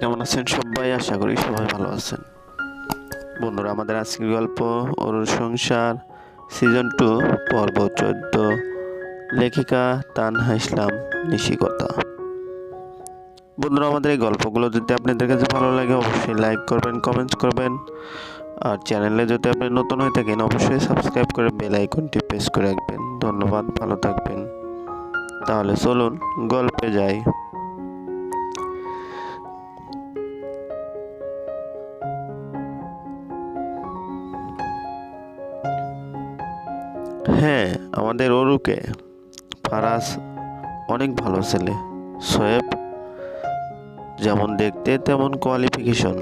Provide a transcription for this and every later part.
কেমন আছেন? সবাই আশা করি সবাই ভালো আছেন। বন্ধুরা, আমাদের আজকের গল্প, অরুণ সংসার সিজন টু পর্ব চোদ্দ, লেখিকা তানহা ইসলাম, নিশিকতা। বন্ধুরা, আমাদের এই গল্পগুলো যদি আপনাদের কাছে ভালো লাগে, অবশ্যই লাইক করবেন কমেন্টস করবেন। আর চ্যানেলে যদি আপনি নতুন হয়ে থাকেন, অবশ্যই সাবস্ক্রাইব করে বেল আইকনটি প্রেস করে রাখবেন। ধন্যবাদ, ভালো থাকবেন। তাহলে চলুন, গল্পে যাই। হ্যাঁ আমাদের অরুকে। ফারাজ অনেক ভালো ছেলে। সোয়েব যেমন দেখতে তেমন কোয়ালিফিকেশন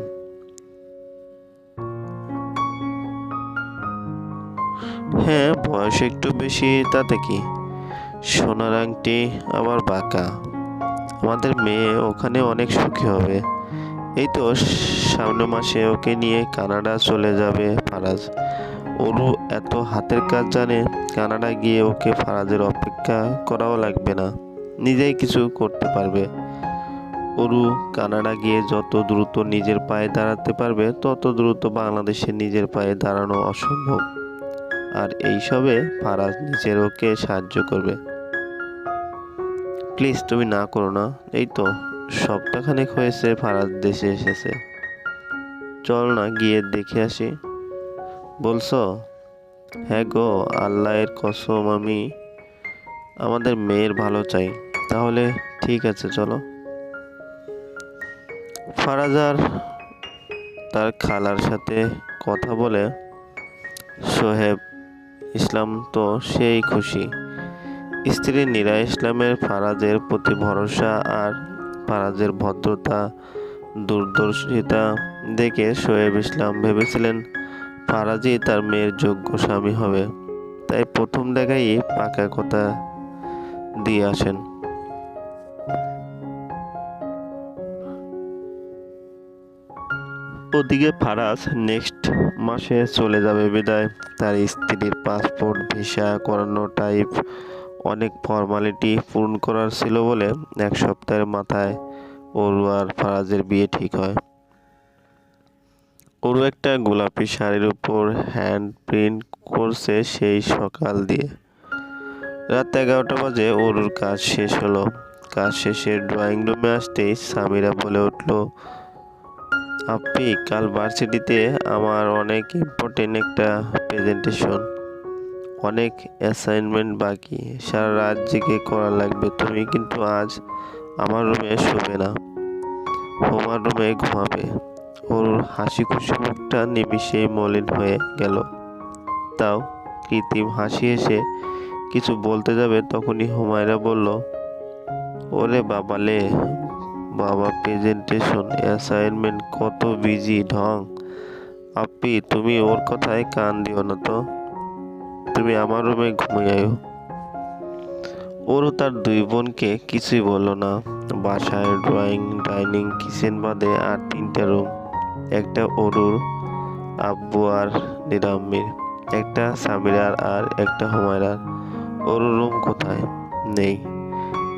হ্যাঁ বয়স একটু বেশি, তাতে কি? সোনার আংটি আবার বাঁকা। আমাদের মেয়ে ওখানে অনেক সুখী হবে। এই তো সামনে মাসে ওকে নিয়ে কানাডা চলে যাবে ফারাজ। ওরু এত হাতের কাজ জানে, কানাডা গিয়ে ওকে ফারাজের অপেক্ষা করাও লাগবে না। নিজেই কিছু করতে পারবে। অরু কানাডা গিয়ে যত দ্রুত নিজের পায়ে দাঁড়াতে পারবে, তত দ্রুত বাংলাদেশে নিজের পায়ে দাঁড়ানো অসম্ভব। আর এইসবে ফারাজ নিজের ওকে সাহায্য করবে। প্লিজ তুমি না করো না, এই তো সপ্তাহখানেক হয়েছে ফারাজ দেশে এসেছে। চল না গিয়ে দেখে আসি। বলছো? হ্যাঁ গো, আল্লাহের কসম আমি আমাদের মেয়ের ভালো চাই। তাহলে ঠিক আছে, চলো। ফারাজার তার খালার সাথে কথা বলে সোহেব ইসলাম তো সেই খুশি। স্ত্রী নীরা ইসলামের ফারাজের প্রতি ভরসা আর ফারাজের ভদ্রতা, দূরদর্শিতা দেখে সোহেব ইসলাম ভেবেছিলেন ফারাজই তার মেয়ের যোগ্য স্বামী হবে। তাই প্রথম দেখাই পাকা কথা দিয়ে আসেন। ওদিকে ফারাজ নেক্সট মাসে চলে যাবে বিদায়। তার স্ত্রীর পাসপোর্ট ভিসা করানো টাইপ অনেক ফর্মালিটি পূরণ করার ছিল বলে এক সপ্তাহের মাথায় অরু আর ফারাজের বিয়ে ঠিক হয়। অরু একটা গোলাপি শাড়ির উপর হ্যান্ড প্রিন্ট করছে সেই সকাল দিয়ে। রাত এগারোটা বাজে ওরুর কাজ শেষ হলো। কাজ শেষে ড্রয়িং রুমে আসতেই সামিরা বলে উঠল, আপনি কাল ভার্সিটিতে আমার অনেক ইম্পর্টেন্ট একটা প্রেজেন্টেশন অনেক অ্যাসাইনমেন্ট বাকি। সারা রাত জেগে করা লাগবে, তুমি কিন্তু আজ আমার রুমে শোবে না। হোমার রুমে ঘুমাবে। ওর হাসি খুশি মুখটা নিমিষেই মলিন হয়ে গেল। তাও? কৃত্রিম হাসি এসে কিছু বলতে যাবে তখনই হুমায়রা বলল, ওরে বাবালে, বাবা প্রেজেন্টেশন, অ্যাসাইনমেন্ট, কত বিজি ঢং। আপি, তুমি ওর কথায় কান দিও না তো। তুমি আমার রুমে ঘুমিয়ে ওরও তার দুই বোনকে কিছুই বলল না। বাসায় ড্রয়িং, ডাইনিং, কিচেন বাদে আর তিনটা রুম। একটা অরুর আব্বু আর নিরাম্মির একটা সামিরার আর একটা হুমায়রার। অরুর রুম কোথায়? নেই।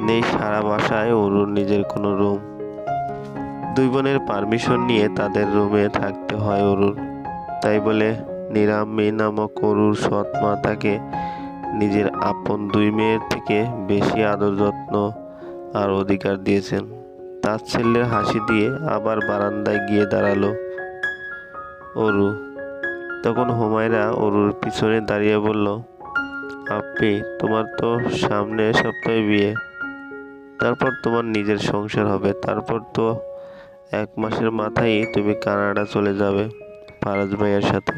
নেই সারা বাসায় অরুর নিজের কোনো রুম দুই বোনের পারমিশন নিয়ে তাদের রুমে থাকতে হয় অরুর। তাই বলে নিরাম্মি নামক অরুর সৎ মা তাকে নিজের আপন দুই মেয়ের থেকে বেশি আদর যত্ন আর অধিকার দিয়েছেন। তার ছেলের হাসি দিয়ে আবার বারান্দায় গিয়ে দাঁড়াল অরু। তখন হুমায়রা অরুর পিছনে দাঁড়িয়ে বলল, আপনি, তোমার তো সামনে সপ্তাহে বিয়ে। তারপর তোমার নিজের সংসার হবে। তারপর তো এক মাসের মাথায় তুমি কানাডা চলে যাবে ফারাজ ভাইয়ের সাথে।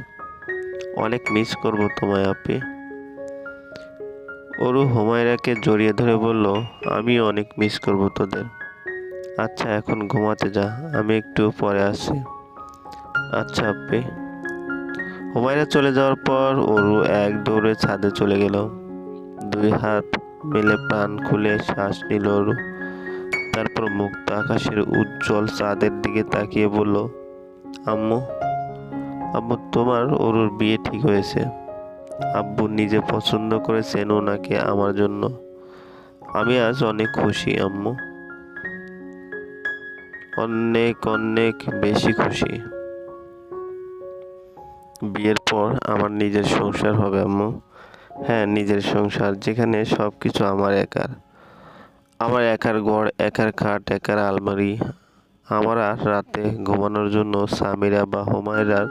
অনেক মিস করব তোমায়, আপনি। অরু হুমায়রাকে জড়িয়ে ধরে বলল আমি অনেক মিস করব তোদের। আচ্ছা এখন ঘুমাতে যা, আমি একটু পরে আসি আচ্ছা আপনি হুমায়রা চলে যাওয়ার পর অরু এক দৌড়ে ছাদে চলে গেল। দুই হাত মেলে প্রাণ খুলে শ্বাস নিল অরু। তারপর মুক্ত আকাশের উজ্জ্বল চাঁদের দিকে তাকিয়ে বলল, আম্মু আম্মু, তোমার অরুর বিয়ে ঠিক হয়েছে। আব্বু নিজে পছন্দ করেছেন ওনাকে আমার জন্য। আমি আজ অনেক খুশি, আম্মু। অনেক অনেক বেশি খুশি। বিয়ের পর আমার নিজের সংসার হবে আম্মু। হ্যাঁ নিজের সংসার, যেখানে সব কিছু আমার একার। আমার একার ঘর, একার খাট, একার আলমারি। আমার আর রাতে ঘুমানোর জন্য সামিরা বা হুমায়রার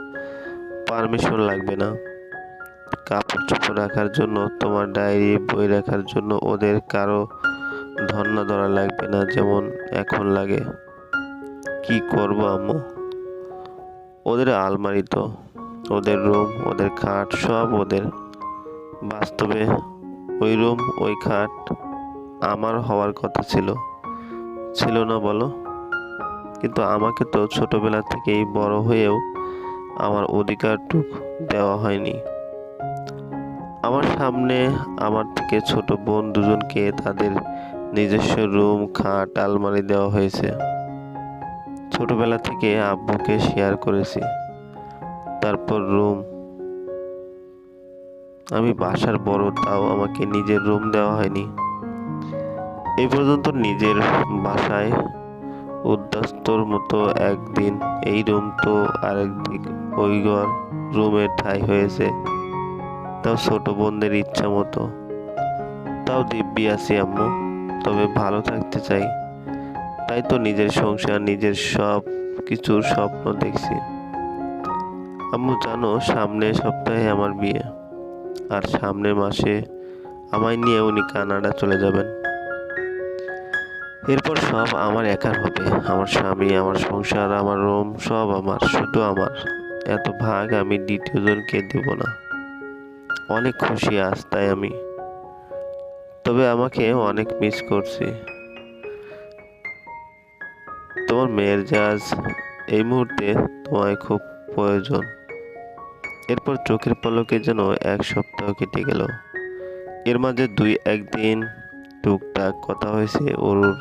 পারমিশন লাগবে না। কাপড় চোপড় রাখার জন্য, তোমার ডায়েরি বই রাখার জন্য ওদের কারও ধর্না ধরা লাগবে না, যেমন এখন লাগে। কি করব আম্মু? ওদের আলমারি তো, ওদের রুম, ওদের খাট, সব ওদের। বাস্তবে ওই রুম, ওই খাট আমার হওয়ার কথা ছিল। ছিল না বলো। কিন্তু আমাকে তো ছোটবেলা থেকেই বড় হয়েও আমার অধিকারটুক দেওয়া হয়নি। আমার সামনে আমার থেকে ছোট বোন দুজনকে তাদের নিজস্ব রুম, খাট, আলমারি দেওয়া হয়েছে। ছোটবেলা থেকে আব্বুকে শেয়ার করেছি। তারপর রুম আমি বাসার বড়, তাও আমাকে নিজের রুম দেওয়া হয়নি। এই পর্যন্ত নিজের বাসায় উদ্যাস্তর মতো একদিন এই রুম তো আরেকদিক ওই ঘর রুমের ঠাই হয়েছে। তাও ছোট বোনদের ইচ্ছা মতো। তাও দিব্যি আছি আম্মু, তবে ভালো থাকতে চাই। তাই তো নিজের সংসার, নিজের সব কিছুর স্বপ্ন দেখছি। আম্মু, জানো, সামনের সপ্তাহে আমার বিয়ে। আর সামনের মাসে আমায় নিয়ে উনি কানাডা চলে যাবেন। এরপর সব আমার একার হবে। আমার স্বামী, আমার সংসার, আমার রুম, সব আমার, শুধু আমার। এত ভাগ আমি দ্বিতীয়জনকে দেব না। অনেক খুশি আজ তাই আমি। তবে আমাকে অনেক মিস করছি। তোমার মেয়ের জাজ এই মুহূর্তে তোমায় খুব প্রয়োজন। এরপর চোখের পলকে যেন এক সপ্তাহ কেটে গেল। এর মাঝে দুই একদিন টুকটাক কথা হয়েছে অরুর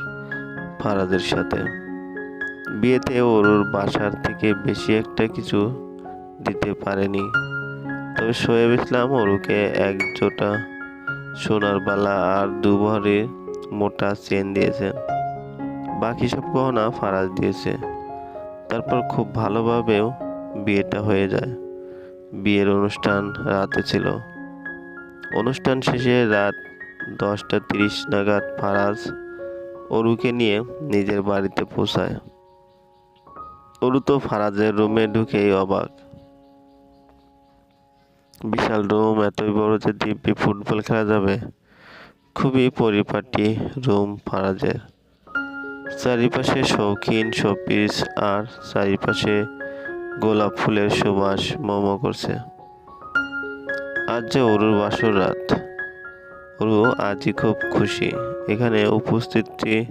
ফারাজের সাথে। বিয়েতে অরুর বাসার থেকে বেশি একটা কিছু দিতে পারেনি। তবে শোয়েব ইসলাম অরুকে এক জোটা সোনার বালা আর দুভরে মোটা চেন দিয়েছেন বাকি সব গহনা ফারাজ দিয়েছে। তারপর খুব ভালোভাবেও বিয়েটা হয়ে যায়। বিয়ের অনুষ্ঠান রাতে ছিল। অনুষ্ঠান শেষে রাত দশটা তিরিশ নাগাদ ফারাজ অরুকে নিয়ে নিজের বাড়িতে পৌঁছায়। অরু তো ফারাজের রুমে ঢুকেই অবাক। বিশাল রুম, এতই বড় যে দিব্যি ফুটবল খেলা যাবে। খুবই পরিপাটি রুম ফারাজের। চারিপাশে শৌখিন শোপিস আর চারিপাশে গোলাপ ফুলের সুবাস মম করছে। আজ যে অরুর বাসর রাত, অরু আজই খুব খুশি। এখানে উপস্থিতি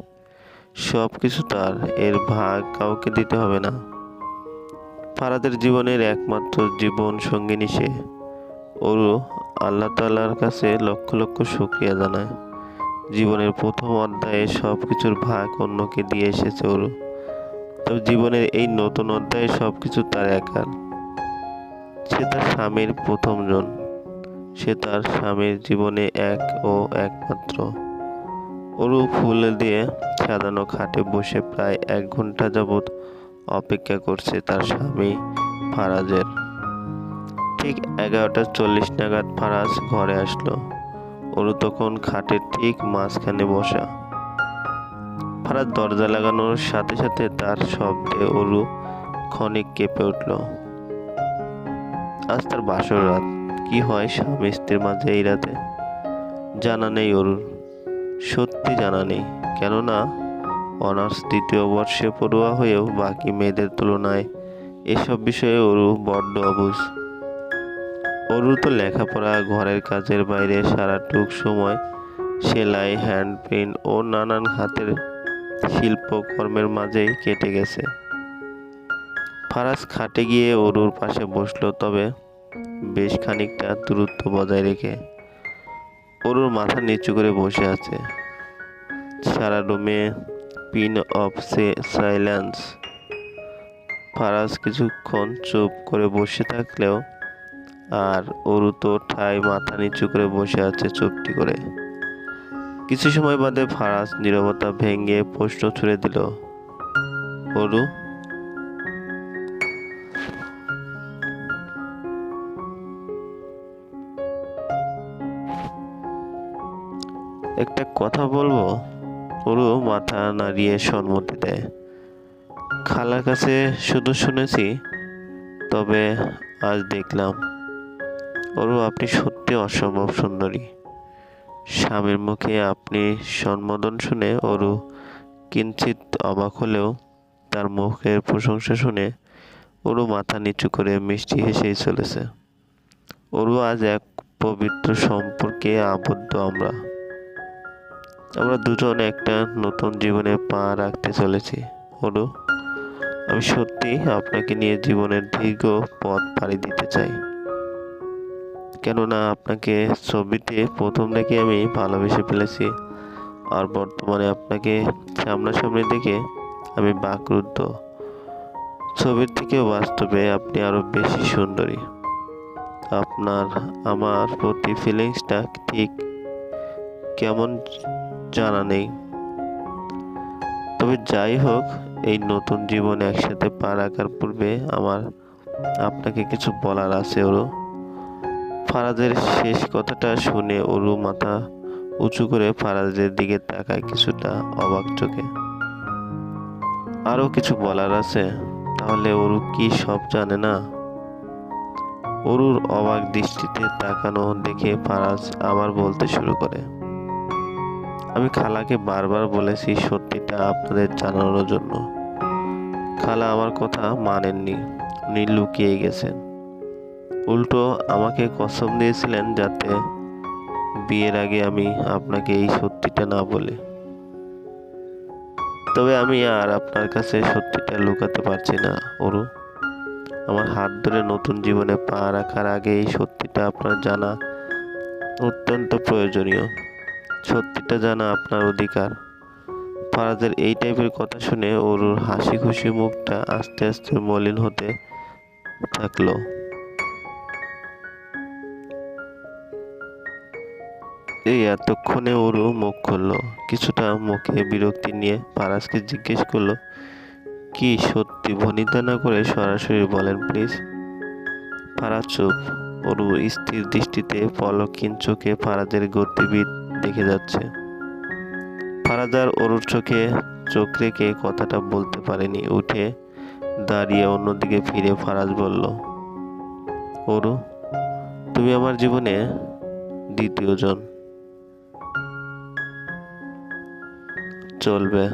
সব কিছু তার, এর ভাগ কাউকে দিতে হবে না। ফারাদের জীবনের একমাত্র জীবন সঙ্গিনী সে। অরু আল্লাহ তাল্লার কাছে লক্ষ লক্ষ শুক্রিয়া জানায়। জীবনের প্রথম অধ্যায়ে সব কিছুর ভাগ অন্যকে দিয়ে এসেছে অরু তবে জীবনের এই নতুন অধ্যায়ে সব কিছু তার একার। সে তার স্বামীর প্রথমজন। সে তার স্বামীর জীবনে এক ও একমাত্র। অরু ফুল দিয়ে সাজানো খাটে বসে প্রায় এক ঘণ্টা যাবৎ অপেক্ষা করছে তার স্বামী ফারাজের। ঠিক এগারোটা চল্লিশ নাগাদ ফারাজ ঘরে আসলো। অরু তখন খাটের ঠিক মাঝখানে বসা। ফারাজ দরজা লাগানোর সাথে সাথে তার শব্দে ওরু ক্ষণিক কেঁপে উঠল। আজ তার বাসর রাত। কি হয় স্বামী স্ত্রীর মাঝে এই রাতে? জানা নেই অরুর সত্যি জানা নেই। কেননা অনার্স দ্বিতীয় বর্ষে পড়ুয়া হয়েও বাকি মেয়েদের তুলনায় এসব বিষয়ে অরু বড্ড অবুঝ। অরু তো লেখাপড়া, ঘরের কাজের বাইরে সারাটুক সময় সেলাই, হ্যান্ড প্রিন্ট ও নানান হাতের শিল্পকর্মের মাঝেই কেটে গেছে। ফারাজ খাটে গিয়ে অরুর পাশে বসল, তবে বেশ খানিকটা দূরত্ব বজায় রেখে অরুর মাথা নিচু করে বসে আছে। সারা রুমে পিন অফ সে সাইলেন্স। ফারাজ কিছুক্ষণ চুপ করে বসে থাকলেও আর অরু তো ঠাই মাথা নিচু করে বসে আছে চুপটি করে। কিছু সময় বাদে ফারাজ নীরবতা ভেঙে প্রশ্ন ছুড়ে দিল অরু একটা কথা বলব? অরু মাথা নাড়িয়ে সম্মতি দেয়, খালার কাছে শুধু শুনেছি, তবে আজ দেখলাম। অরু, আপনি সত্যি অসম্ভব সুন্দরী। স্বামীর মুখে আপনি সম্বোধন শুনে অরু কিঞ্চিত অবাক হলেও তার মুখের প্রশংসা শুনে অরু মাথা নিচু করে মিষ্টি হেসেই চলেছে। অরু, আজ এক পবিত্র সম্পর্কে আবদ্ধ আমরা। আমরা দুজন একটা নতুন জীবনে পা রাখতে চলেছি। অরু, আমি সত্যি আপনাকে নিয়ে জীবনের দীর্ঘ পথ পাড়ি দিতে চাই। কেননা আপনাকে ছবিতে প্রথম দেখে আমি ভালোবেসে ফেলেছি। আর বর্তমানে আপনাকে সামনাসামনি দেখে আমি বাকরুদ্ধ। ছবির থেকে বাস্তবে আপনি আরও বেশি সুন্দরী। আপনার, আমার প্রতি ফিলিংসটা ঠিক কেমন জানা নেই। তবে যাই হোক, এই নতুন জীবন একসাথে পা রাখার পূর্বে আমার আপনাকে কিছু বলার আছে ওরু ফারাজের শেষ কথাটা শুনে অরু মাথা উঁচু করে ফারাজের দিকে তাকায় কিছুটা অবাক চোখে। আরও কিছু বলার আছে? তাহলে অরু কি সব জানে না? অরুর অবাক দৃষ্টিতে তাকানো দেখে ফারাজ আবার বলতে শুরু করে। আমি খালাকে বারবার বলেছি সত্যিটা আপনাদের জানানোর জন্য। খালা আমার কথা মানেননি, উনি লুকিয়ে গেছেন। উল্টো আমাকে কসম দিয়েছিলেন যাতে বিয়ের আগে আমি আপনাকে এই সত্যিটা না বলি। তবে আমি আর আপনার কাছে সত্যিটা লুকাতে পারছি না, অরু। আমার হাত ধরে নতুন জীবনে পা রাখার আগে এই সত্যিটা আপনার জানা অত্যন্ত প্রয়োজনীয়। সত্যিটা জানা আপনার অধিকার। ফারাজের এই টাইপের কথা শুনে অরুর হাসি খুশি মুখটা আস্তে আস্তে মলিন হতে থাকল। এই এতক্ষণে ওরু মুখ খুললো। কিছুটা মুখে বিরক্তি নিয়ে পারাসকে জিজ্ঞেস করল, কি সত্যি ভনিতা না করে সরাসরি বলেন প্লিজ ফারাজ চুপ। ওরু স্থির দৃষ্টিতে পলকিন চোখে ফারাজের গতিবিদ দেখে যাচ্ছে। ফারাজ আর চোখে চোখ রেখে কথাটা বলতে পারেনি, উঠে দাঁড়িয়ে অন্যদিকে ফিরে ফারাজ বলল ওরু তুমি আমার জীবনে দ্বিতীয় চলবে।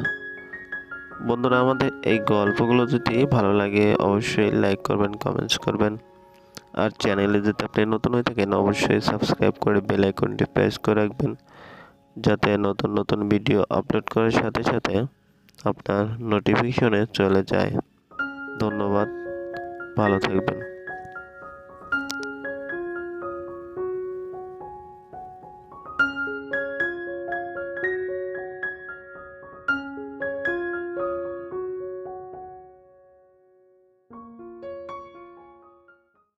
বন্ধুরা, আমাদের এই গল্পগুলো যদি ভালো লাগে, অবশ্যই লাইক করবেন কমেন্টস করবেন। আর চ্যানেলে যদি আপনি নতুন হয়ে থাকেন, অবশ্যই সাবস্ক্রাইব করে বেল আইকনটি প্রেস করে রাখবেন, যাতে নতুন নতুন ভিডিও আপলোড করার সাথে সাথে আপনার নোটিফিকেশনে চলে যায়। ধন্যবাদ, ভালো থাকবেন।